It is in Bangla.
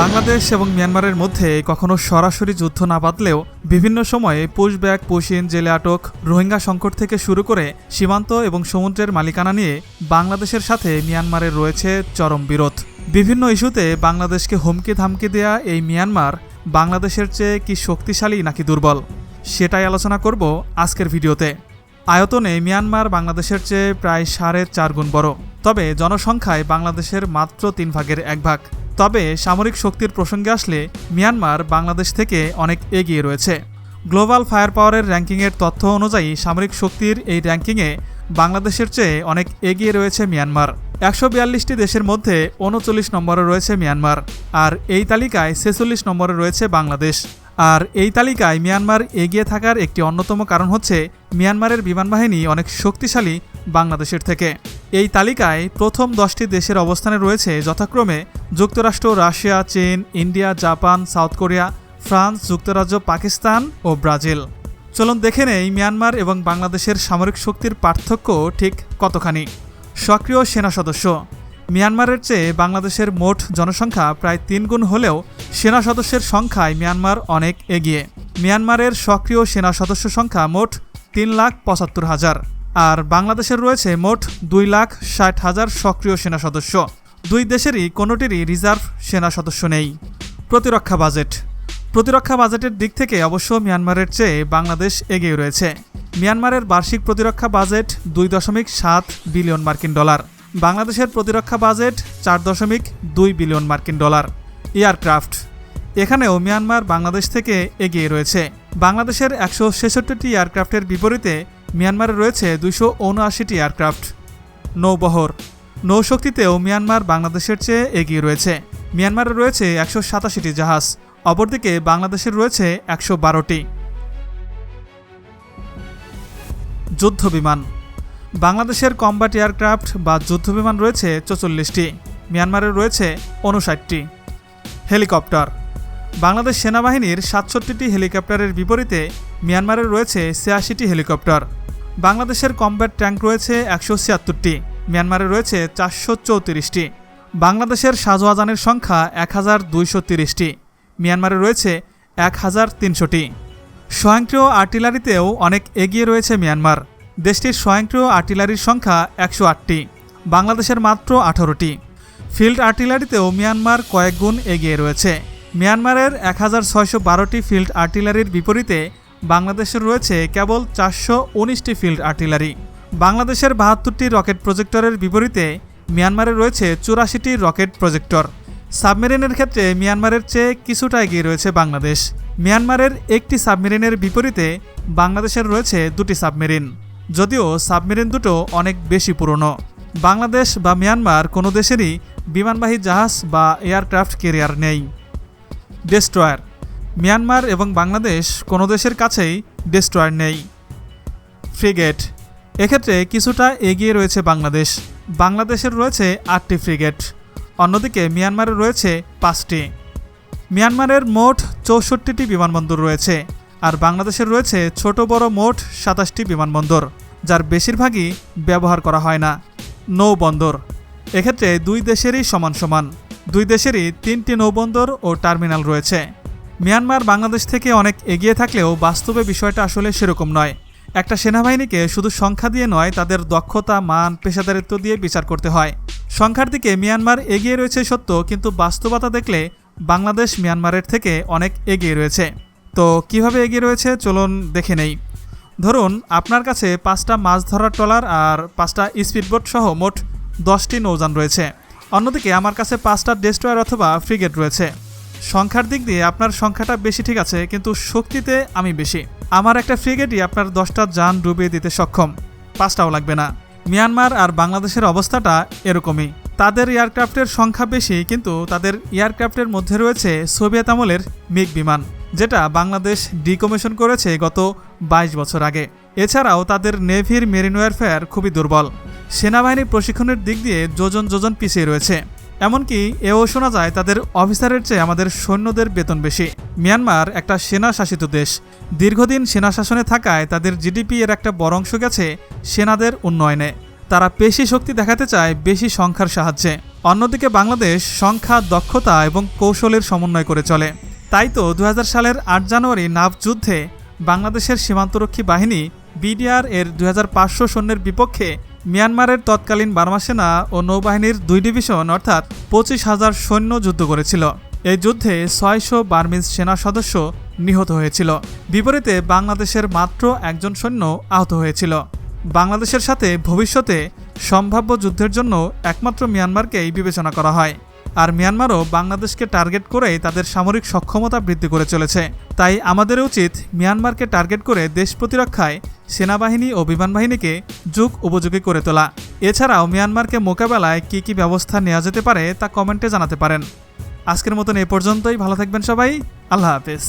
বাংলাদেশ এবং মিয়ানমারের মধ্যে কখনো সরাসরি যুদ্ধ না বাঁধলেও বিভিন্ন সময়ে পুশব্যাক পুশিন জেলে আটক, রোহিঙ্গা সংকট থেকে শুরু করে সীমান্ত এবং সমুদ্রের মালিকানা নিয়ে বাংলাদেশের সাথে মিয়ানমারের রয়েছে চরম বিরোধ। বিভিন্ন ইস্যুতে বাংলাদেশকে হুমকি ধামকি দেয়া এই মিয়ানমার বাংলাদেশের চেয়ে কি শক্তিশালী নাকি দুর্বল? সেটাই আলোচনা করব আজকের ভিডিওতে। আয়তনে মিয়ানমার বাংলাদেশের চেয়ে প্রায় সাড়ে চার গুণ বড়। তবে জনসংখ্যায় বাংলাদেশের মাত্র তিন ভাগের এক ভাগ। তবে সামরিক শক্তির প্রসঙ্গে আসলে মিয়ানমার বাংলাদেশ থেকে অনেক এগিয়ে রয়েছে। গ্লোবাল ফায়ার পাওয়ারের র্যাঙ্কিংয়ের তথ্য অনুযায়ী সামরিক শক্তির এই র্যাঙ্কিংয়ে বাংলাদেশের চেয়ে অনেক এগিয়ে রয়েছে মিয়ানমার। একশো বিয়াল্লিশটি দেশের মধ্যে উনচল্লিশ নম্বরে রয়েছে মিয়ানমার, আর এই তালিকায় ছেচল্লিশ নম্বরে রয়েছে বাংলাদেশ। আর এই তালিকায় মিয়ানমার এগিয়ে থাকার একটি অন্যতম কারণ হচ্ছে মিয়ানমারের বিমান বাহিনী অনেক শক্তিশালী বাংলাদেশের থেকে। এই তালিকায় প্রথম দশটি দেশের অবস্থানে রয়েছে যথাক্রমে যুক্তরাষ্ট্র, রাশিয়া, চীন, India, Japan, South Korea, France, যুক্তরাজ্য, পাকিস্তান ও ব্রাজিল। চলুন দেখে নেই মিয়ানমার এবং বাংলাদেশের সামরিক শক্তির পার্থক্য ঠিক কতখানি। সক্রিয় সেনা সদস্য। মিয়ানমারের চেয়ে বাংলাদেশের মোট জনসংখ্যা প্রায় তিন গুণ হলেও সেনা সদস্যের সংখ্যায় মিয়ানমার অনেক এগিয়ে। মিয়ানমারের সক্রিয় সেনা সদস্য সংখ্যা মোট তিন লাখ পঁচাত্তর হাজার। আর বাংলাদেশের রয়েছে মোট দুই লাখ ষাট হাজার সক্রিয় সেনা সদস্য। দুই দেশেরই কোনোটিরই রিজার্ভ সেনা সদস্য নেই। প্রতিরক্ষা বাজেট। প্রতিরক্ষা বাজেটের দিক থেকে অবশ্য মিয়ানমারের চেয়ে বাংলাদেশ এগিয়ে রয়েছে। মিয়ানমারের বার্ষিক প্রতিরক্ষা বাজেট দুই দশমিক সাত বিলিয়ন মার্কিন ডলার। বাংলাদেশের প্রতিরক্ষা বাজেট চার দশমিক দুই বিলিয়ন মার্কিন ডলার। এয়ারক্রাফট। এখানেও মিয়ানমার বাংলাদেশ থেকে এগিয়ে রয়েছে। বাংলাদেশের একশো ছেষট্টিটি এয়ারক্রাফটের বিপরীতে মিয়ানমারে রয়েছে দুশো উনআশিটি এয়ারক্রাফট। নৌবহর। নৌশক্তিতেও মিয়ানমার বাংলাদেশের চেয়ে এগিয়ে রয়েছে। মিয়ানমারে রয়েছে একশো সাতাশিটি জাহাজ, অপরদিকে বাংলাদেশের রয়েছে একশো বারোটি। যুদ্ধ বিমান বাংলাদেশের কম্বাট এয়ারক্রাফট বা যুদ্ধবিমান রয়েছে চৌচল্লিশটি মিয়ানমারের রয়েছে উনষাটটি হেলিকপ্টার। বাংলাদেশ সেনাবাহিনীর সাতষট্টিটি হেলিকপ্টারের বিপরীতে মিয়ানমারের রয়েছে ছিয়াশিটি হেলিকপ্টার। বাংলাদেশের কম্ব্যাট ট্যাঙ্ক রয়েছে একশো ছিয়াত্তরটি, মিয়ানমারে রয়েছে চারশো চৌত্রিশটি। বাংলাদেশের শাহজাহানের সংখ্যা এক হাজার দুইশো তিরিশটি, মিয়ানমারে রয়েছে এক হাজার তিনশোটি। স্বয়ংক্রিয় আর্টিলারিতেও অনেক এগিয়ে রয়েছে মিয়ানমার। দেশটির স্বয়ংক্রিয় আর্টিলারির সংখ্যা একশো আটটি, বাংলাদেশের মাত্র আঠারোটি। ফিল্ড আর্টিলারিতেও মিয়ানমার কয়েক গুণ এগিয়ে রয়েছে। মিয়ানমারের এক হাজার ছয়শো বারোটি ফিল্ড আর্টিলারির বিপরীতে বাংলাদেশের রয়েছে কেবল চারশো উনিশটি ফিল্ড আর্টিলারি। বাংলাদেশের বাহাত্তরটি রকেট প্রজেক্টরের বিপরীতে মিয়ানমারে রয়েছে চুরাশিটি রকেট প্রজেক্টর। সাবমেরিনের ক্ষেত্রে মিয়ানমারের চেয়ে কিছুটা এগিয়ে রয়েছে বাংলাদেশ। মিয়ানমারের একটি সাবমেরিনের বিপরীতে বাংলাদেশের রয়েছে দুটি সাবমেরিন। যদিও সাবমেরিন দুটো অনেক বেশি পুরনো। বাংলাদেশ বা মিয়ানমার কোনো দেশেরই বিমানবাহী জাহাজ বা এয়ারক্রাফট কেরিয়ার নেই। ডেস্ট্রয়ার। মিয়ানমার এবং বাংলাদেশ কোনো দেশের কাছেই ডেস্ট্রয়ার নেই। ফ্রিগেট। এক্ষেত্রে কিছুটা এগিয়ে রয়েছে বাংলাদেশ। বাংলাদেশের রয়েছে আটটি ফ্রিগেট। অন্যদিকে মিয়ানমারের রয়েছে পাঁচটি। মিয়ানমারের মোট চৌষট্টিটি বিমানবন্দর রয়েছে, আর বাংলাদেশের রয়েছে ছোট বড় মোট সাতাশটি বিমানবন্দর, যার বেশিরভাগই ব্যবহার করা হয় না। নৌবন্দর এক্ষেত্রে দুই দেশেরই সমান সমান। দুই দেশেরই তিনটি নৌবন্দর ও টার্মিনাল রয়েছে। মিয়ানমার বাংলাদেশ থেকে অনেক এগিয়ে থাকলেও বাস্তবে বিষয়টা আসলে সেরকম নয়। একটা সেনাবাহিনীকে শুধু সংখ্যা দিয়ে নয়, তাদের দক্ষতা, মান, পেশাদারিত্ব দিয়ে বিচার করতে হয়। সংখ্যার দিকে মিয়ানমার এগিয়ে রয়েছে সত্য, কিন্তু বাস্তবতা দেখলে বাংলাদেশ মিয়ানমারের থেকে অনেক এগিয়ে রয়েছে। তো কীভাবে এগিয়ে রয়েছে, চলুন দেখে নেই। ধরুন, আপনার কাছে পাঁচটা মাছ ধরার ট্রলার আর পাঁচটা স্পিডবোট সহ মোট দশটি নৌযান রয়েছে। অন্যদিকে আমার কাছে পাঁচটা ডেস্ট্রয়ার অথবা ফ্রিগেট রয়েছে। সংখ্যার দিক দিয়ে আপনার সংখ্যাটা বেশি ঠিক আছে, কিন্তু শক্তিতে আমি বেশি। আমার একটা ফ্রিগেটই আপনার দশটা যান ডুবিয়ে দিতে সক্ষম। পাঁচটাও লাগবে না। মিয়ানমার আর বাংলাদেশের অবস্থাটা এরকমই। তাদের এয়ারক্রাফটের সংখ্যা বেশি, কিন্তু তাদের এয়ারক্রাফটের মধ্যে রয়েছে সোভিয়েত আমলের মিগ বিমান, যেটা বাংলাদেশ ডিকমিশন করেছে গত ২২ বছর আগে। এছাড়াও তাদের নেভির মেরিন ওয়ারফেয়ার খুবই দুর্বল। সেনাবাহিনী প্রশিক্ষণের দিক দিয়ে যোজন যোজন পিছিয়ে রয়েছে। এমনকি এও শোনা যায় তাদের অফিসারের চেয়ে আমাদের সৈন্যদের বেতন বেশি। মিয়ানমার একটা সেনা শাসিত দেশ। দীর্ঘদিন সেনা শাসনে থাকায় তাদের জিডিপি এর একটা বড় অংশ গেছে সেনাদের উন্নয়নে। তারা পেশি শক্তি দেখাতে চায় বেশি সংখ্যার সাহায্যে। অন্যদিকে বাংলাদেশ সংখ্যা, দক্ষতা এবং কৌশলের সমন্বয় করে চলে। তাই তো দু হাজার সালের আট জানুয়ারি নাভ যুদ্ধে বাংলাদেশের সীমান্তরক্ষী বাহিনী বিডিআর এর দু হাজার পাঁচশো সৈন্যের বিপক্ষে মিয়ানমারের তৎকালীন বার্মা সেনা ও নৌবাহিনীর দুই ডিভিশন অর্থাৎ পঁচিশ হাজার সৈন্য যুদ্ধ করেছিল। এই যুদ্ধে ছয়শো বার্মিজ সেনা সদস্য নিহত হয়েছিল। বিপরীতে বাংলাদেশের মাত্র একজন সৈন্য আহত হয়েছিল। বাংলাদেশের সাথে ভবিষ্যতে সম্ভাব্য যুদ্ধের জন্য একমাত্র মিয়ানমারকেই বিবেচনা করা হয়। আর মিয়ানমারও বাংলাদেশকে টার্গেট করেই তাদের সামরিক সক্ষমতা বৃদ্ধি করে চলেছে। তাই আমাদের উচিত মিয়ানমারকে টার্গেট করে দেশ প্রতিরক্ষায় সেনাবাহিনী ও বিমান বাহিনীকে যুগ উপযোগী করে তোলা। এছাড়াও মিয়ানমারকে মোকাবেলায় কী কী ব্যবস্থা নেওয়া যেতে পারে তা কমেন্টে জানাতে পারেন। আজকের মতন এ পর্যন্তই। ভালো থাকবেন সবাই। আল্লাহ হাফেজ।